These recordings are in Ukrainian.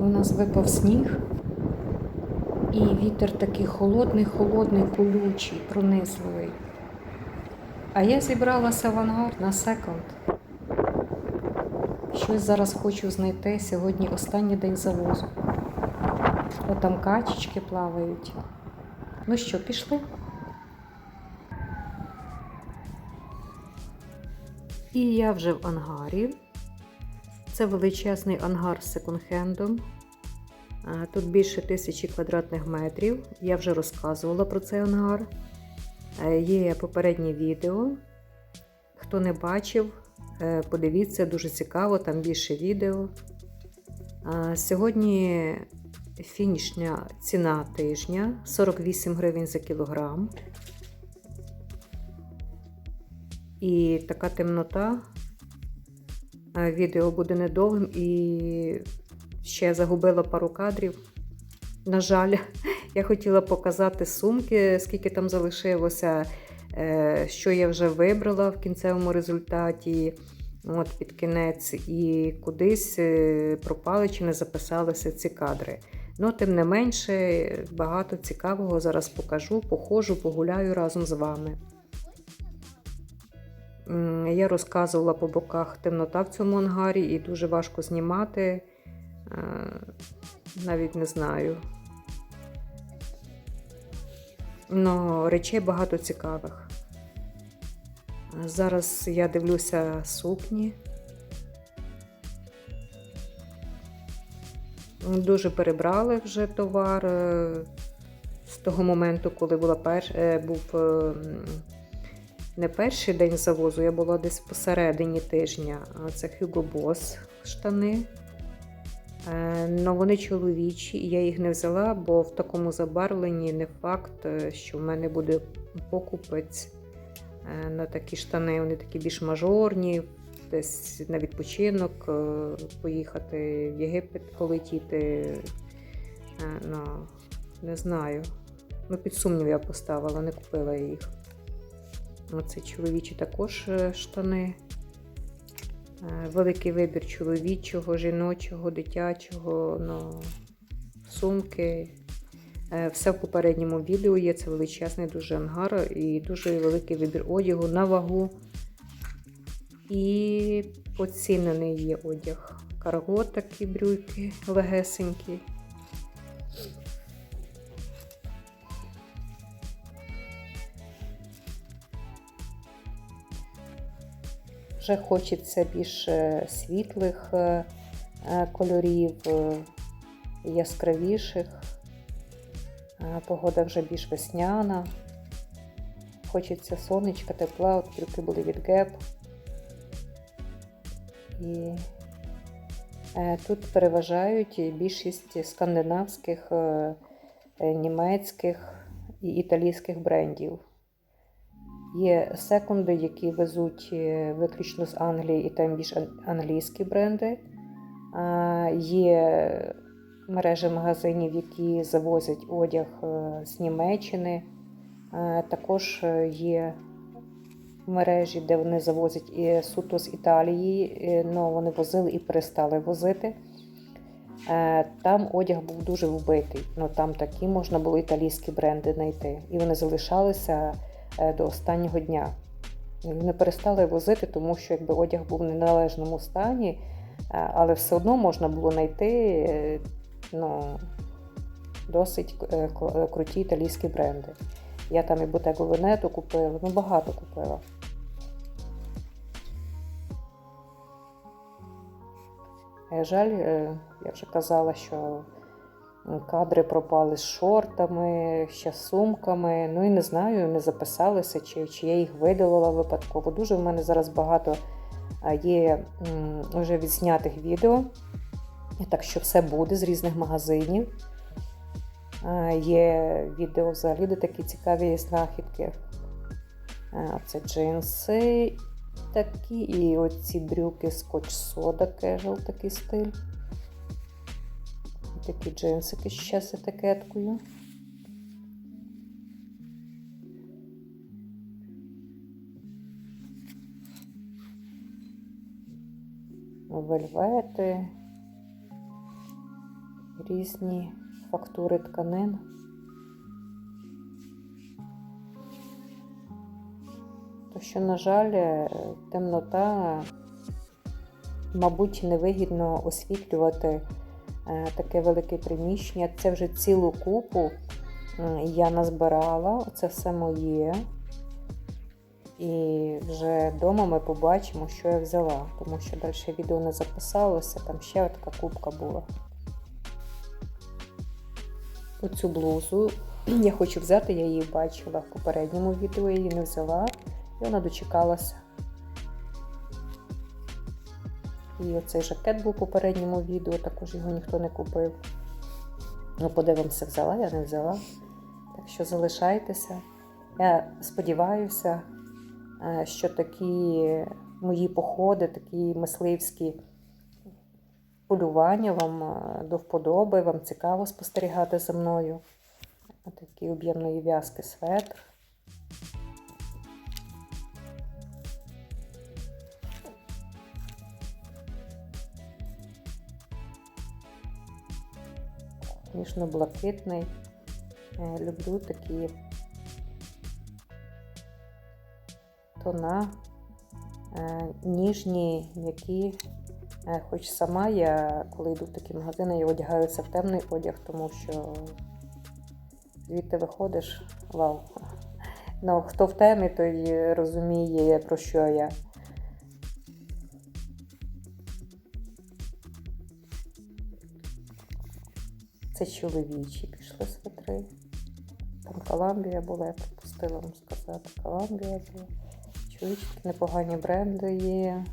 У нас випав сніг, і вітер такий холодний, холодний, колючий, пронизливий. А я зібралася в ангар на секонд. Щось зараз хочу знайти. Сьогодні останній день завозу. О, там качечки плавають. Ну що, пішли? І я вже в ангарі. Це величезний ангар з секонд-хендом. Тут більше тисячі квадратних метрів. Я вже розказувала про цей ангар. Е, Є попереднє відео. Хто не бачив, е, подивіться, дуже цікаво, там більше відео. Сьогодні фінішня ціна тижня 48 гривень за кілограм. І така темнота. Е, Відео буде недовгим і ще загубила пару кадрів. На жаль, я хотіла показати сумки, скільки там залишилося, е, що я вже вибрала в кінцевому результаті. От під кінець, і кудись е, пропали чи не записалися ці кадри. Ну, тим не менше, багато цікавого зараз покажу, походжу, погуляю разом з вами. Я розказувала по боках темнота в цьому ангарі і дуже важко знімати. Е, Навіть не знаю. Но речей багато цікавих. Зараз я дивлюся сукні. Дуже перебрали вже товар е, з того моменту, коли була перш... е, був не перший день завозу, я була десь посередині тижня. Це Hugo Boss штани. Е, Но вони чоловічі, і я їх не взяла, бо в такому забарвленні не факт, е, що в мене буде покупець е, на такі штани. Вони такі більш мажорні, десь на відпочинок е, поїхати в Єгипет полетіти. Ну, не знаю. Ну, під сумнів я поставила, не купила їх. Оце чоловічі також е, штани. Е, Великий вибір чоловічого, жіночого, дитячого, ну, сумки. Е, Все в попередньому відео є. Це величезний дуже ангар і дуже великий вибір одягу на вагу. І оцінений є одяг. Карго такі брюки легесенькі. Вже хочеться більш світлих е, е, кольорів, е, яскравіших. Погода вже більш весняна. Хочеться сонечка, тепла, от брюки були від Gap. І тут переважають більшість скандинавських, німецьких і італійських брендів. Є секунди, які везуть е, виключно з Англії, і там більш англійські бренди. Є мережі магазинів, які завозять одяг е, з Німеччини. Також е, є мережі, де вони завозять і суто з Італії, але вони возили і перестали возити. Там одяг був дуже вбитий. Ну, там такі можна було італійські бренди знайти. І вони залишалися до останнього дня. Вони перестали возити, тому що якби одяг був в неналежному стані, е, але все одно можна було знайти е, ну, досить е, е, круті італійські бренди. Я там і Bottega Veneta купила, ну багато купила. Е, Жаль, е, я вже казала, що кадри пропали з шортами, ще сумками. Ну і не знаю, не записалися, чи, чи я їх видалила випадково. Дуже в мене зараз багато є вже відзнятих відео. Так що все буде з різних магазинів. Є відео взагалі, де такі цікаві знахідки. Це джинси такі, і оці брюки Scotch Soda Casual такий стиль. Такі джинсики ще з етикеткою. Вельвети. різні фактури тканин. То що, на жаль, темнота, мабуть, невигідно освітлювати таке велике приміщення. Це вже цілу купу я назбирала, це все моє. І вже вдома ми побачимо, що я взяла, тому що далі відео не записалося, там ще така кубка була. Оцю блузу я хочу взяти, я її бачила в попередньому відео, я її не взяла, і вона дочекалася. І оцей жакет був в попередньому відео, також його ніхто не купив. Ну, подивимося, взяла, я не взяла. Так що залишайтеся. Я сподіваюся, е, що такі мої походи, такі мисливські полювання вам е, до вподоби, вам цікаво спостерігати за мною. Такий об'ємної в'язки светр. Ніжно-блакитний. Е, Люблю такі тона, е, ніжні, м'які. Е, Хоч сама я, коли йду в такі магазини, я одягаюся в темний одяг, тому що звідти виходиш, вау. Ну, хто в темі, той розуміє, про що я. Це чоловічі пішли свитри. Там Коламбія була, я пропустила вам сказати. Коламбія була. Чоловічі непогані бренди є.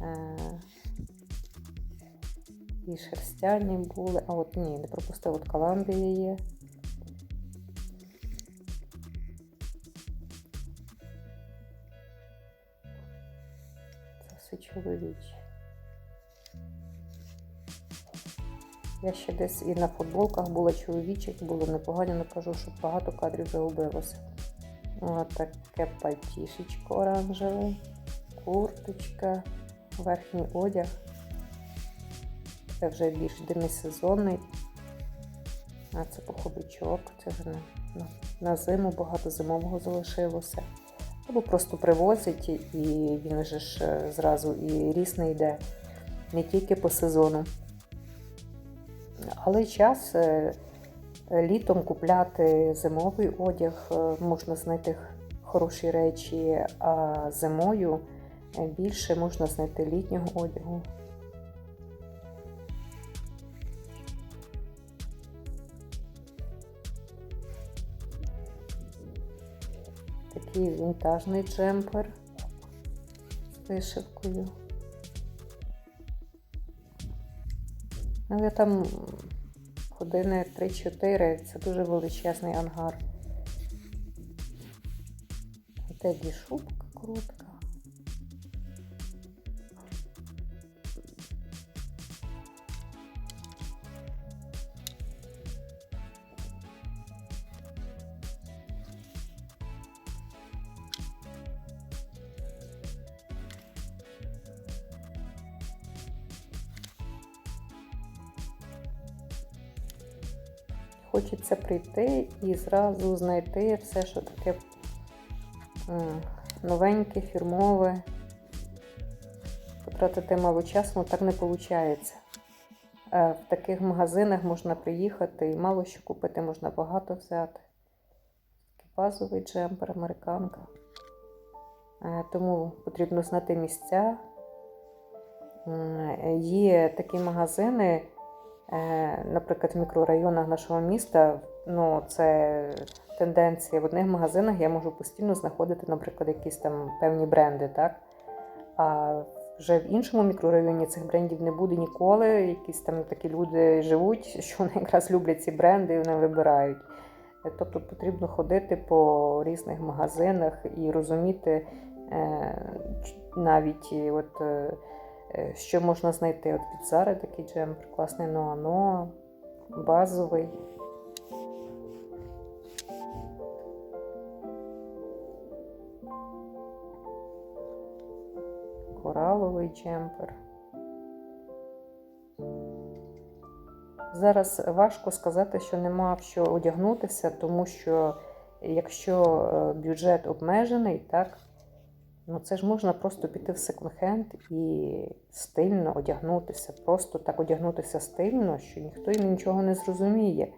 Е, і шерстяні були. А от ні, не пропустила, от Коламбія є. Це все чоловічі. Я ще десь і на футболках була чоловічих, було непогано, не кажу, що багато кадрів загубилося. Таке пальтішечко оранжеве, курточка, верхній одяг. Це вже більш демісезонний. А це поховичок, це вже на, на, на зиму багато зимового залишилося. Або просто привозять і він вже ж е, зразу і ріс не йде не тільки по сезону. Але час е, літом купляти зимовий одяг, е, можна знайти хороші речі, а зимою е, більше можна знайти літнього одягу. Такий вінтажний джемпер з вишивкою. Але там години 3-4, це дуже величезний ангар. Теді шубка коротка. Хочеться прийти і зразу знайти все, що таке новеньке, фірмове. Потратити мало часу, але так не виходить. В таких магазинах можна приїхати і мало що купити, можна багато взяти. Такий базовий джемпер, американка. Е, Тому потрібно знати місця. Є такі магазини. Е, Наприклад, в мікрорайонах нашого міста ну, це тенденція. В одних магазинах я можу постійно знаходити, наприклад, якісь там певні бренди. так? А вже в іншому мікрорайоні цих брендів не буде ніколи. Якісь там такі люди живуть, що вони якраз люблять ці бренди і вони вибирають. Е, Тобто потрібно ходити по різних магазинах і розуміти е, навіть от. Е, Що можна знайти? От від Зари такий джемпер, класний Ноано, базовий. Кораловий джемпер. Зараз важко сказати, що нема в що одягнутися, тому що якщо е, бюджет обмежений, так, ну це ж можна просто піти в секонд-хенд і стильно одягнутися. Просто так одягнутися стильно, що ніхто і нічого не зрозуміє.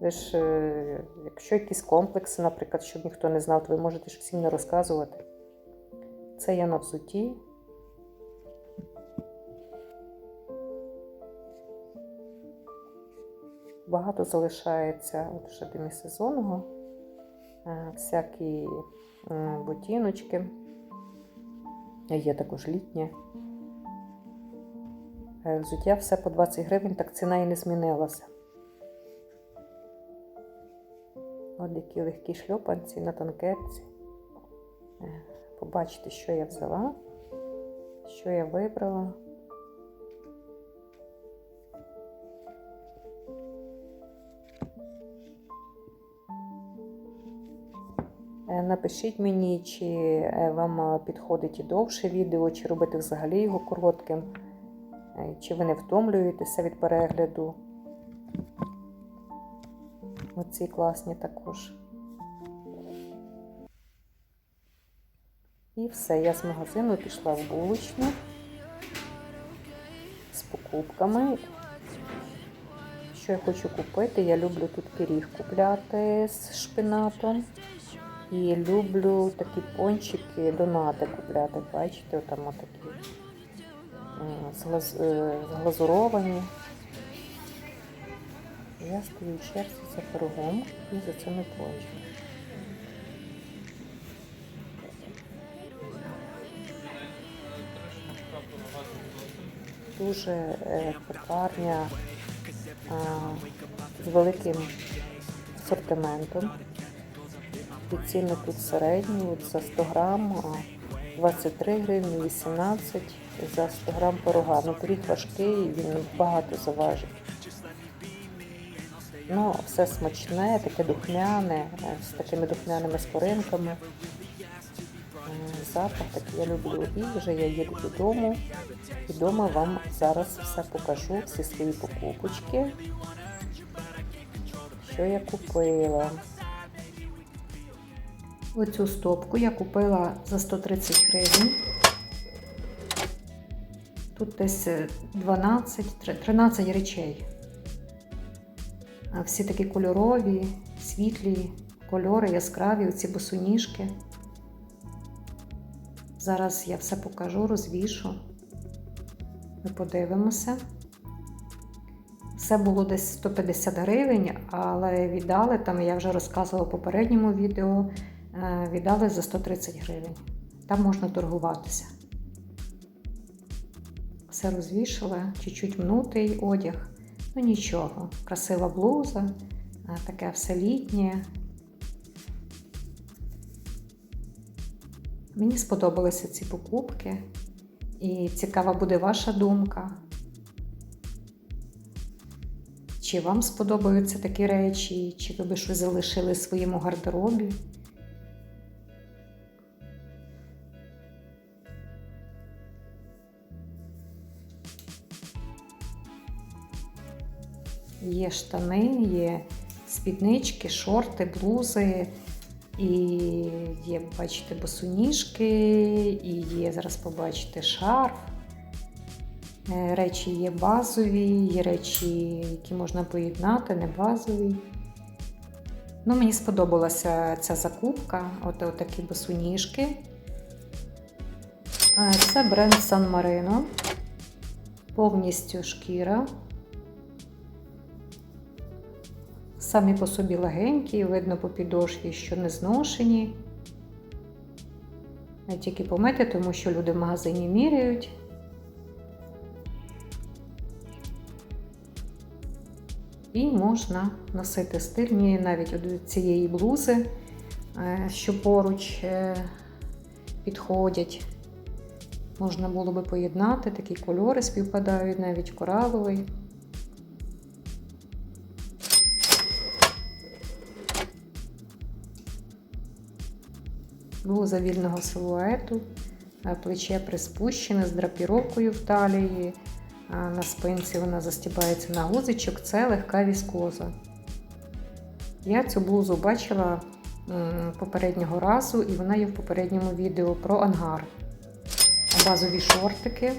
Ви ж, е, якщо якісь комплекси, наприклад, щоб ніхто не знав, то ви можете ж всім не розказувати. Це я на взуті. Багато залишається от вже демісезонного, е, всякі ботиночки. Є також літнє. Е, Взуття все по 20 гривень, так ціна і не змінилася. От які легкі шльопанці на танкетці. Е, Побачите, що я взяла, що я вибрала. Напишіть мені, чи е, вам е, підходить і довше відео, чи робити взагалі його коротким, е, чи ви не втомлюєтеся від перегляду. Оці класні також. І все, я з магазину пішла в булочну з покупками. Що я хочу купити? Я люблю тут пиріг купляти з шпинатом. І люблю такі пончики, донати купляти. Бачите, там отакі е, зглаз- зглазуровані. Я стою черзі за пирогом і за цими пончиками. Дуже е, пекарня з великим асортиментом. І ціни тут середні, от за 100 грам а, 23 гривні, 18 за 100 грам пирога. Ну, пиріг важкий, він багато заважить. Ну, все смачне, таке духмяне, з такими духмяними скоринками. Е, Запах такий я люблю. І вже я їду додому. І вдома вам зараз все покажу, всі свої покупочки, що я купила. Оцю стопку я купила за 130 гривень. Тут десь 12, 13 речей. Всі такі кольорові, світлі кольори, яскраві, оці босоніжки. Зараз я все покажу, розвішу. Ми подивимося. Все було десь 150 гривень, але віддали, там я вже розказувала в попередньому відео, е, віддали за 130 гривень. Там можна торгуватися. Все розвішала, чуть-чуть мнутий одяг. Ну нічого, красива блуза, е, таке все літнє. Мені сподобалися ці покупки. І цікава буде ваша думка. Чи вам сподобаються такі речі, чи ви би щось залишили в своєму гардеробі? Є штани, є спіднички, шорти, блузи, і є, бачите, босоніжки, і є, зараз побачите, шарф. Е, Речі є базові, є речі, які можна поєднати, не базові. Ну, мені сподобалася ця закупка, от, от такі босоніжки. Е, Це бренд San Marino. Повністю шкіра. Самі по собі легенькі, видно по підошві, що не зношені. Я тільки помити, тому що люди в магазині міряють. І можна носити стильні навіть від цієї блузи, е, що поруч е, підходять. Можна було би поєднати, такі кольори співпадають, навіть кораловий. Блуза вільного силуету, е, плече приспущене з драпіровкою в талії, А на спинці вона застібається на гузичок, це легка віскоза. Я цю блузу бачила попереднього разу, і вона є в попередньому відео про ангар. Базові шортики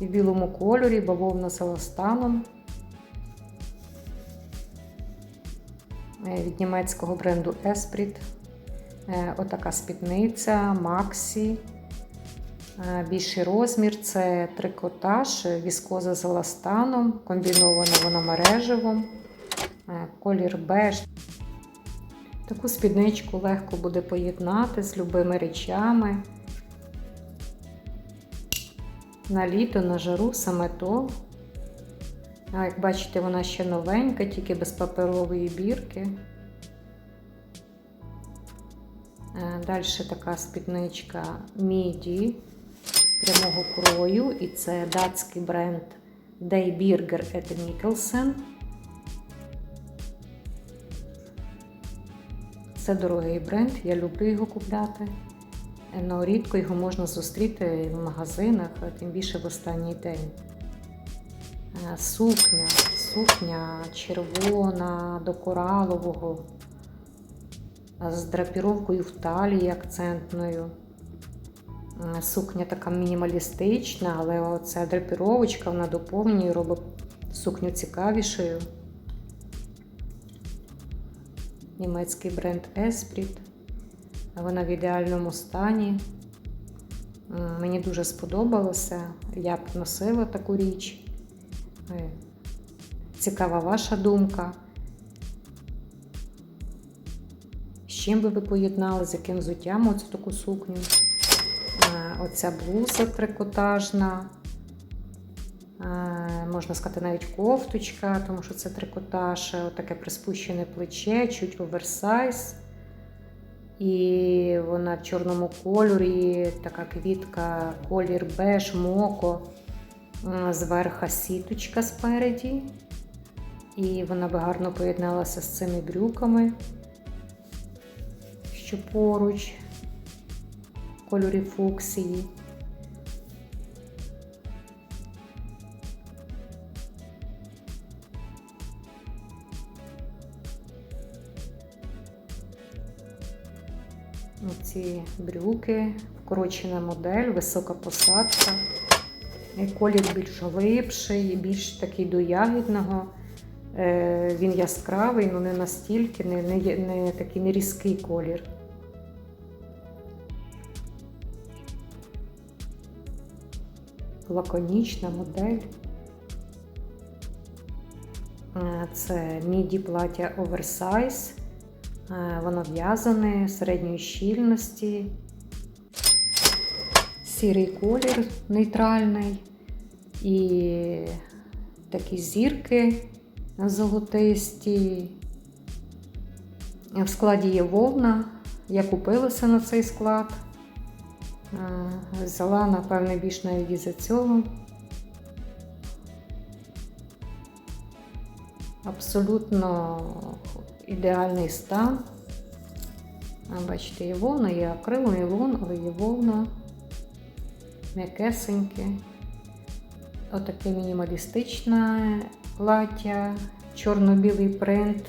в білому кольорі, бавовна з еластаном. Е, Від німецького бренду Esprit. Е, Отака спідниця, Максі. Е, Більший розмір це трикотаж, віскоза з еластаном, комбінована вона мережевом, е, колір беж. Таку спідничку легко буде поєднати з любими речами. На літо, на жару саме то. А як бачите, вона ще новенька, тільки без паперової бірки. Далі така спідничка міді прямого крою, і це датський бренд Daybirger et Mikkelsen. Це дорогий бренд, я люблю його купляти. Но рідко його можна зустріти в магазинах, тим більше в останній день. Е, Сукня, сукня червона до коралового, з драпіровкою в талії акцентною. Сукня така мінімалістична, але оця драпіровочка вона доповнює, робить сукню цікавішою. Німецький бренд Esprit. Вона в ідеальному стані. Мені дуже сподобалося. Я б носила таку річ. Е, Цікава ваша думка. Чим би ви поєднали, з яким взуттям оцю таку сукню? Е, Оця блуза трикотажна. Е, Можна сказати, навіть кофточка, тому що це трикотаж, е, таке приспущене плече, чуть оверсайз. І вона в чорному кольорі, така квітка, колір беж, моко, зверха сіточка спереді. І вона би гарно поєдналася з цими брюками, що поруч, кольорі фуксії. Ці брюки, вкорочена модель, висока посадка. Е, Колір більш глибший, більш такий до ягідного. Е, Він яскравий, але не настільки, не, не, не такий не різкий колір. Лаконічна модель. Це міді плаття оверсайз. Воно в'язане середньої щільності. Сірий колір нейтральний. І такі зірки золотисті. В складі є вовна. Я купилася на цей склад. Е, Взяла, напевне, більш навіть із-за цього. Абсолютно ідеальний стан. Бачите, є вовна, є акрил, є лон, але є вовна. М'якесеньке. Отаке мінімалістичне плаття, чорно-білий принт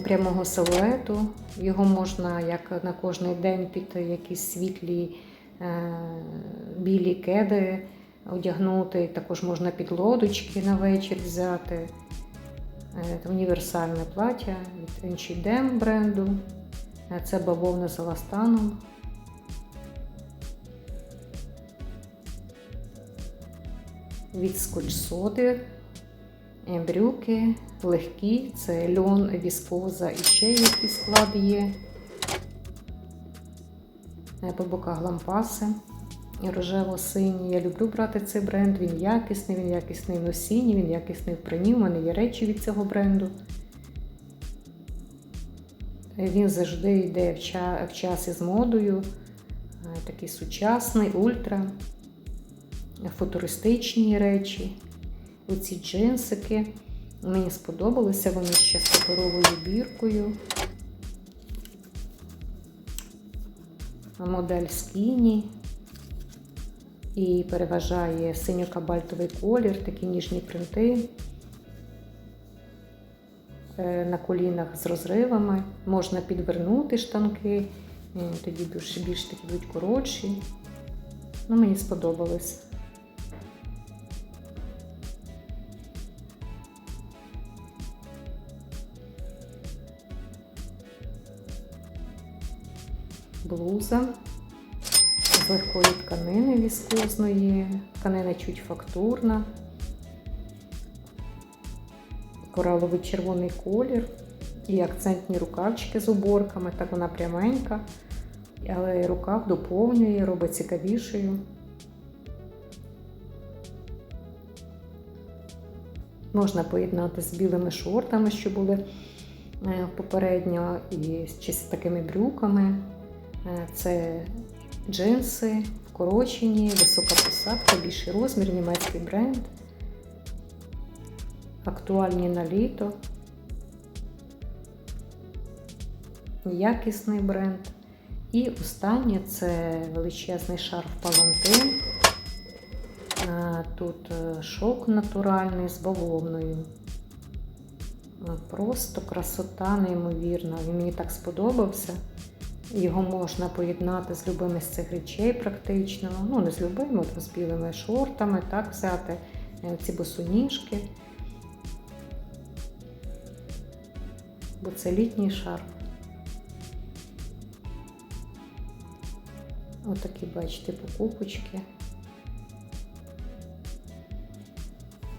прямого силуету. Його можна як на кожний день під якісь світлі е, білі кеди одягнути. Також можна під лодочки на вечір взяти. Е, Це універсальне плаття від H&M бренду. Е, Це бавовна з еластаном. Від скотч-соди. Е, Брюки легкі, це льон, віскоза і ще якийсь склад є. Е, По боках лампаси рожево-сині. Я люблю брати цей бренд, він якісний, він якісний в носінні, він якісний в пранні. У мене є речі від цього бренду. Е, Він завжди йде в ча- в час із модою. Такий сучасний, ультра, футуристичні речі. Оці джинсики. Мені сподобалися, вони ще з паперовою біркою. Модель Skinny. і переважає синьо-кабальтовий колір, такі ніжні принти. Е, На колінах з розривами. Можна підвернути штанки, е, тоді більш, більш такі будуть коротші. Ну, мені сподобалось. Блуза. З легкої тканини віскозної, тканина чуть фактурна, кораловий червоний колір. І акцентні рукавчики з уборками, так вона пряменька, але рукав доповнює, робить цікавішою. Можна поєднати з білими шортами, що були е, попередньо, і чи з такими брюками. Е, Це джинси, вкорочені, висока посадка, більший розмір, німецький бренд. Актуальні на літо. Якісний бренд. І останнє це величезний шарф Палантин. Е, Тут е, шовк натуральний з бавовною. Просто красота неймовірна. Він мені так сподобався. Його можна поєднати з любими з цих речей практично. Ну, не з любими, з білими шортами, так взяти е, ці босоніжки. Бо це літній шарф. Отакі, бачите, покупочки.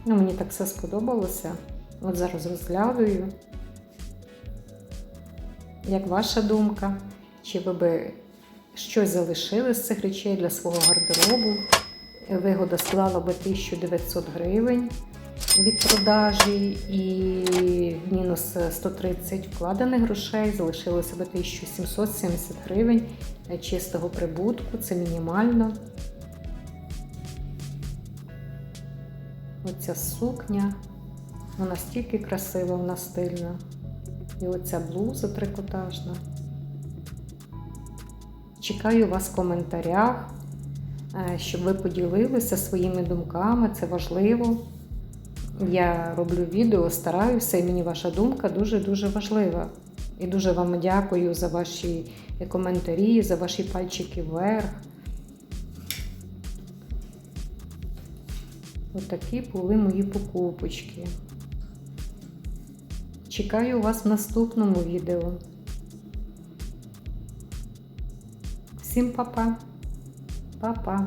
Ну, мені так все сподобалося. От зараз розглядую. Як ваша думка? Чи ви би щось залишили з цих речей для свого гардеробу? Вигода склала би 1900 гривень від продажі і мінус 130 вкладених грошей, залишилося би 1770 гривень чистого прибутку, це мінімально. Оця сукня, вона стільки красива, вона стильна. І оця блуза трикотажна. Чекаю вас в коментарях, е, щоб ви поділилися своїми думками, це важливо. Я роблю відео, стараюся, і мені ваша думка дуже-дуже важлива. І дуже вам дякую за ваші коментарі, за ваші пальчики вверх. Отакі були мої покупочки. Чекаю вас в наступному відео. Всім па-па. Па-па.